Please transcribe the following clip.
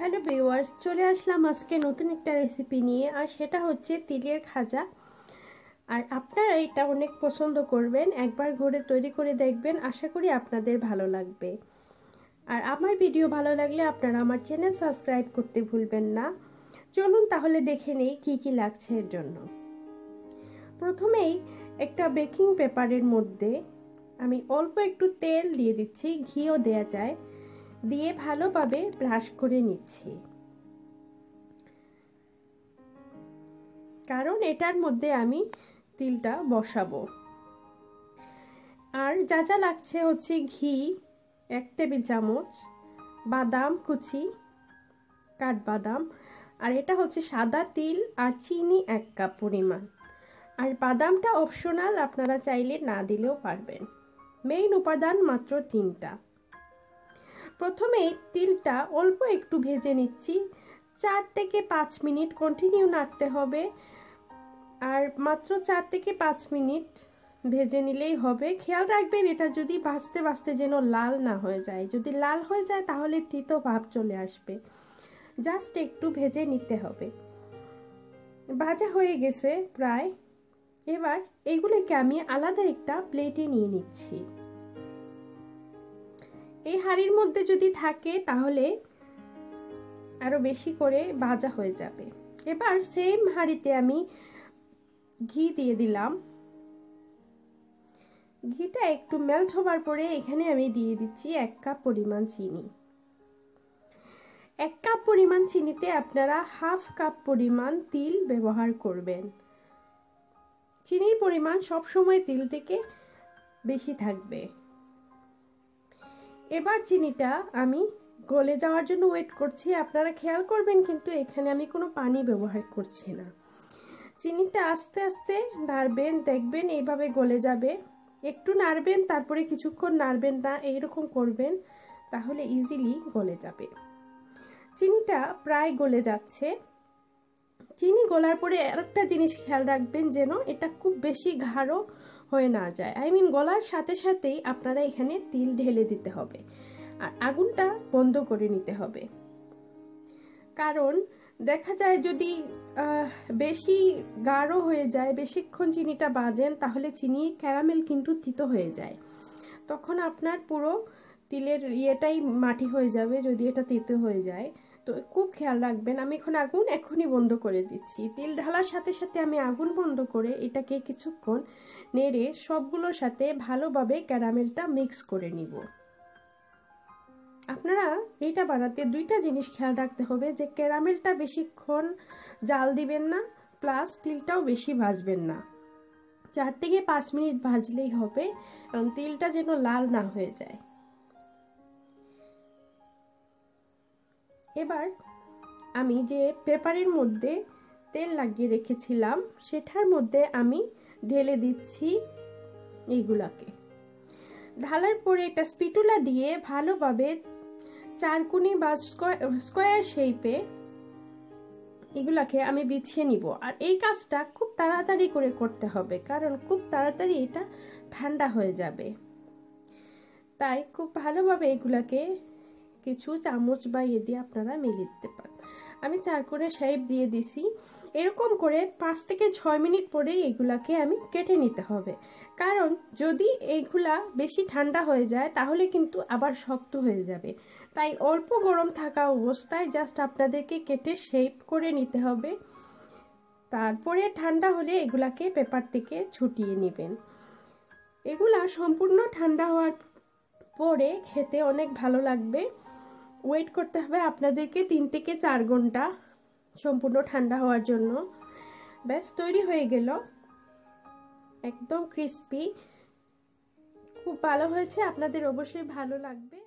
Hello viewers, চলে আসলাম আজকে নতুন একটা রেসিপি নিয়ে, আর সেটা হচ্ছে তিলের খাজা। আর আপনারা এটা অনেক পছন্দ করবেন, একবার ঘরে তৈরি করে দেখবেন, আশা করি আপনাদের ভালো লাগবে। আর আমার ভিডিও ভালো লাগলে আপনারা আমার চ্যানেল সাবস্ক্রাইব করতে ভুলবেন না। চলুন তাহলে দেখে নেই কি কি লাগছে এর জন্য। প্রথমেই একটা বেকিং পেপারের মধ্যে আমি অল্প একটু তেল দিয়ে দিচ্ছি, ঘিও দেয়া যায়। দিয়ে ভালোভাবে ব্রাশ করে নিচ্ছি। কারণ এটার মধ্যে আমি তিলটা বসাবো। আর যা যা লাগছে হচ্ছে ঘি, এক টেবিল চামচ, বাদাম কুচি, কাঠবাদাম, আর এটা হচ্ছে সাদা তিল আর চিনি এক কাপ পরিমাণ। আর বাদামটা অপশনাল আপনারা চাইলে না দিলেও পারবেন। মেইন উপাদান মাত্র তিনটা। প্রথমে তিলটা অল্প একটু ভেজে নিচ্ছি। চার থেকে পাঁচ মিনিট কন্টিনিউ নাড়তে হবে। আর মাত্র চার থেকে পাঁচ মিনিট ভেজে নিলেই হবে। খেয়াল রাখবেন, এটা যদি ভাজতে ভাজতে যেন লাল না হয়ে যায়। যদি লাল হয়ে যায়, তাহলে তিতো ভাব চলে আসবে। জাস্ট একটু ভেজে নিতে হবে। ভাজা হয়ে গেছে প্রায়। এবার এগুলোকে আমি আলাদা একটা প্লেটে নিয়ে নিচ্ছি। এই হাড়ির মধ্যে যদি থাকে, তাহলে আরও বেশি করে ভাজা হয়ে যাবে। এবার সেম হাঁড়িতে আমি ঘি দিয়ে দিলাম। ঘিটা একটু মেল্ট হবার পরে এখানে আমি দিয়ে দিচ্ছি এক কাপ পরিমাণ চিনি। এক কাপ পরিমাণ চিনিতে আপনারা হাফ কাপ পরিমাণ তিল ব্যবহার করবেন। চিনির পরিমাণ সব সময় তিল থেকে বেশি থাকবে। এবার চিনিটা আমি গলে যাওয়ার জন্য ওয়েট করছি। আপনারা খেয়াল করবেন কিন্তু এখানে আমি কোনো পানি ব্যবহার করছি না। চিনিটা আস্তে আস্তে নাড়বেন, দেখবেন এইভাবে গলে যাবে। একটু নাড়বেন, তারপরে কিছুক্ষণ নাড়বেন না, এইরকম করবেন, তাহলে ইজিলি গলে যাবে। চিনিটা প্রায় গলে যাচ্ছে। চিনি গলার পরে আরেকটা জিনিস খেয়াল রাখবেন যেন এটা খুব বেশি গাঢ় হয়ে না যায়। আই মিন গলার সাথে সাথেই আপনারা এখানে তিল ঢেলে দিতে হবে। আর আগুনটা বন্ধ করে নিতে হবে। কারণ দেখা যায় যদি বেশি গাঢ় হয়ে যায়, বেশিক্ষণ চিনিটা বাজেন, তাহলে চিনি ক্যারামেল কিন্তু তিতো হয়ে যায়। তখন আপনার পুরো তিলের ইয়েটাই মাটি হয়ে যাবে, যদি এটা তিতো হয়ে যায়। তো খুব খেয়াল রাখবেন, আমি এখন আগুন এখনই বন্ধ করে দিচ্ছি। তিল ঢালার সাথে সাথে আমি আগুন বন্ধ করে এটাকে কিছুক্ষণ নেড়ে সবগুলোর সাথে ভালোভাবে ক্যারামেলটা মিক্স করে নিব। আপনারা এটা বানাতে দুইটা জিনিস খেয়াল রাখতে হবে, যে ক্যারামেলটা বেশিক্ষণ জাল দিবেন না, প্লাস তিলটাও বেশি ভাজবেন না। চার থেকে পাঁচ মিনিট ভাজলেই হবে, কারণ তিলটা যেন লাল না হয়ে যায়। এবার আমি যে পেপারের মধ্যে তেল লাগিয়ে রেখেছিলাম, সেটার মধ্যে আমি ঢেলে দিচ্ছি এইগুলাকে ঢালার পরে একটা স্পিটুলা দিয়ে ভালোভাবে চারকুনি বা স্কোয়ার শেপে এগুলাকে আমি বিছিয়ে নিব। আর এই কাজটা খুব তাড়াতাড়ি করে করতে হবে, কারণ খুব তাড়াতাড়ি এটা ঠান্ডা হয়ে যাবে। তাই খুব ভালোভাবে এগুলাকে কিছু চামচ বা ইয়ে দিয়ে আপনারা মিলিয়ে দিতে পারেন। আমি চার করে শেপ দিয়ে দিছি। এরকম করে পাঁচ থেকে ছয় মিনিট পরে এগুলাকে আমি কেটে নিতে হবে। কারণ যদি এইগুলা বেশি ঠান্ডা হয়ে যায়, তাহলে কিন্তু আবার শক্ত হয়ে যাবে। তাই অল্প গরম থাকা অবস্থায় জাস্ট আপনাদেরকে কেটে শেপ করে নিতে হবে। তারপরে ঠান্ডা হলে এগুলাকে পেপার থেকে ছুটিয়ে নেবেন। এগুলা সম্পূর্ণ ঠান্ডা হওয়ার পরে খেতে অনেক ভালো লাগবে। ওয়েট করতে হবে আপনাদেরকে তিন থেকে চার ঘণ্টা সম্পূর্ণ ঠান্ডা হওয়ার জন্য। ব্যাস, তৈরি হয়ে গেল। একদম ক্রিস্পি খুব ভালো হয়েছে, আপনাদের অবশ্যই ভালো লাগবে।